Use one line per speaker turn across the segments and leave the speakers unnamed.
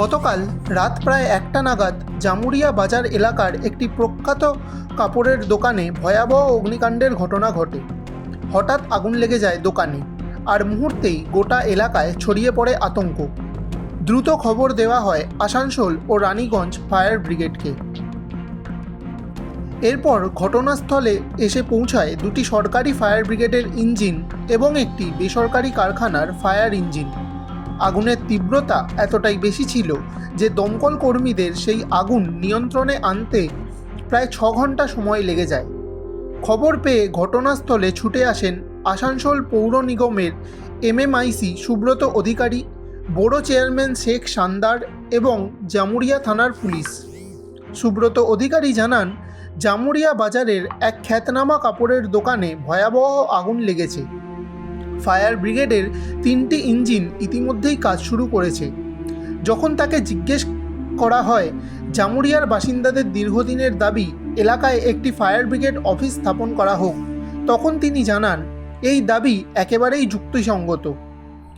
গতকাল রাত প্রায় একটা নাগাদ জামুরিয়া বাজার এলাকার একটি প্রখ্যাত কাপড়ের দোকানে ভয়াবহ অগ্নিকাণ্ডের ঘটনা ঘটে। হঠাৎ আগুন লেগে যায় দোকানে, আর মুহূর্তেই গোটা এলাকায় ছড়িয়ে পড়ে আতঙ্ক। দ্রুত খবর দেওয়া হয় আসানসোল ও রানীগঞ্জ ফায়ার ব্রিগেডকে। এরপর ঘটনাস্থলে এসে পৌঁছায় দুটি সরকারি ফায়ার ব্রিগেডের ইঞ্জিন এবং একটি বেসরকারি কারখানার ফায়ার ইঞ্জিন। আগুনের তীব্রতা এতটাই বেশি ছিল যে দমকল কর্মীদের সেই আগুন নিয়ন্ত্রণে আনতে প্রায় ছ ঘণ্টা সময় লেগে যায়। খবর পেয়ে ঘটনাস্থলে ছুটে আসেন আসানসোল পৌর নিগমের এমএমআইসি সুব্রত অধিকারী, বড় চেয়ারম্যান শেখ সান্দার এবং জামুরিয়া থানার পুলিশ। সুব্রত অধিকারী জানান জামুরিয়া বাজারের এক খ্যাতনামা কাপড়ের দোকানে ভয়াবহ আগুন লেগেছে। ফায়ার ব্রিগেডের তিনটি ইঞ্জিন ইতিমধ্যেই কাজ শুরু করেছে। যখন তাকে জিজ্ঞেস করা হয়, জামুরিয়ার বাসিন্দাদের দীর্ঘদিনের দাবি, এলাকায় একটি ফায়ার ব্রিগেড অফিস স্থাপন করা হোক, তখন তিনি জানান, এই দাবি একেবারেই যুক্তিসঙ্গত।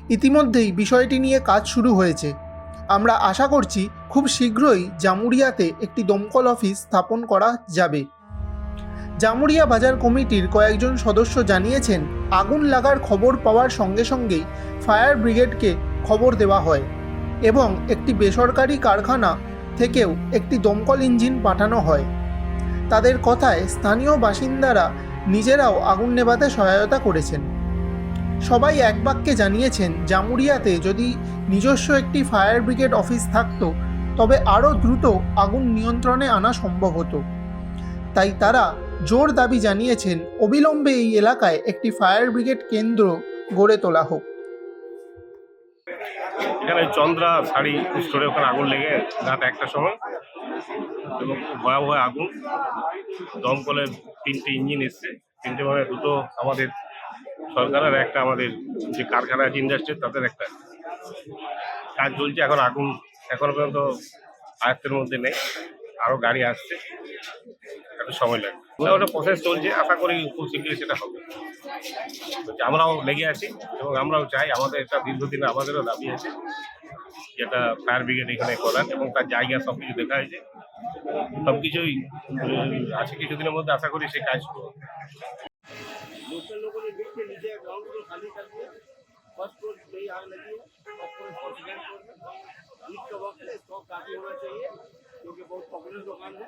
ইতিমধ্যেই বিষয়টি নিয়ে কাজ শুরু হয়েছে। আমরা আশা করছি, খুব শীঘ্রই জামুরিয়াতে একটি দমকল অফিস স্থাপন করা যাবে। জামুরিয়া বাজার কমিটির কয়েকজন সদস্য জানিয়েছেন, আগুন লাগার খবর পাওয়ার সঙ্গে সঙ্গেই ফায়ার ব্রিগেডকে খবর দেওয়া হয় এবং একটি বেসরকারি কারখানা থেকেও একটি দমকল ইঞ্জিন পাঠানো হয়। তাদের কথায় স্থানীয় বাসিন্দারা নিজেরাও আগুন নেভাতে সহায়তা করেছেন। সবাই এক বাক্যে জানিয়েছেন, জামুরিয়াতে যদি নিজস্ব একটি ফায়ার ব্রিগেড অফিস থাকতো, তবে আরও দ্রুত আগুন নিয়ন্ত্রণে আনা সম্ভব হতো। তাই তারা জোর দাবি জানিয়েছেন, অবিলম্বে এই এলাকায় একটি ফায়ার ব্রিগেড কেন্দ্র গড়ে তোলা হোক।
এখানে চন্দ্রা শাড়ি স্টোরে ওখানে আগুন লেগে রাত একটার সময় এবং ভয়াবহ আগুন। দমকলের তিনটে ইঞ্জিন এসছে। তিনটে মানে দুটো আমাদের সরকারের, একটা আমাদের যে কারখানা আছে ইন্ডাস্ট্রি তাদের একটা কাজ চলছে। এখন আগুন এখনও পর্যন্ত আয়ত্তের মধ্যে নেই। আরও গাড়ি আসছে। একটু সময় লাগবে না, ওটা প্রসেস চলছে আশা করি খুব শীঘ্রই সেটা হবে বলছি, আমরাও লেগে আছি এবং আমরাও চাই আমাদের একটা দীর্ঘদিন আমাদেরও দাবি আছে যেটা ফায়ার ব্রিগেড এখানে করান এবং তার জায়গা সব কিছু দেখা হয়েছে সব কিছুই আছে কিছুদিনের মধ্যে আশা করি সেই কাজ শুরু হবে।
लोकल लोगों ने देख के नीचे ग्राउंड को खाली कर दिया फर्स्ट फ्लोर पे ही आग लगी है और पूरे सेकेंड फ्लोर में ईद का वक्त है स्टॉक काफी होना चाहिए क्योंकि बहुत पॉपुलर दुकान है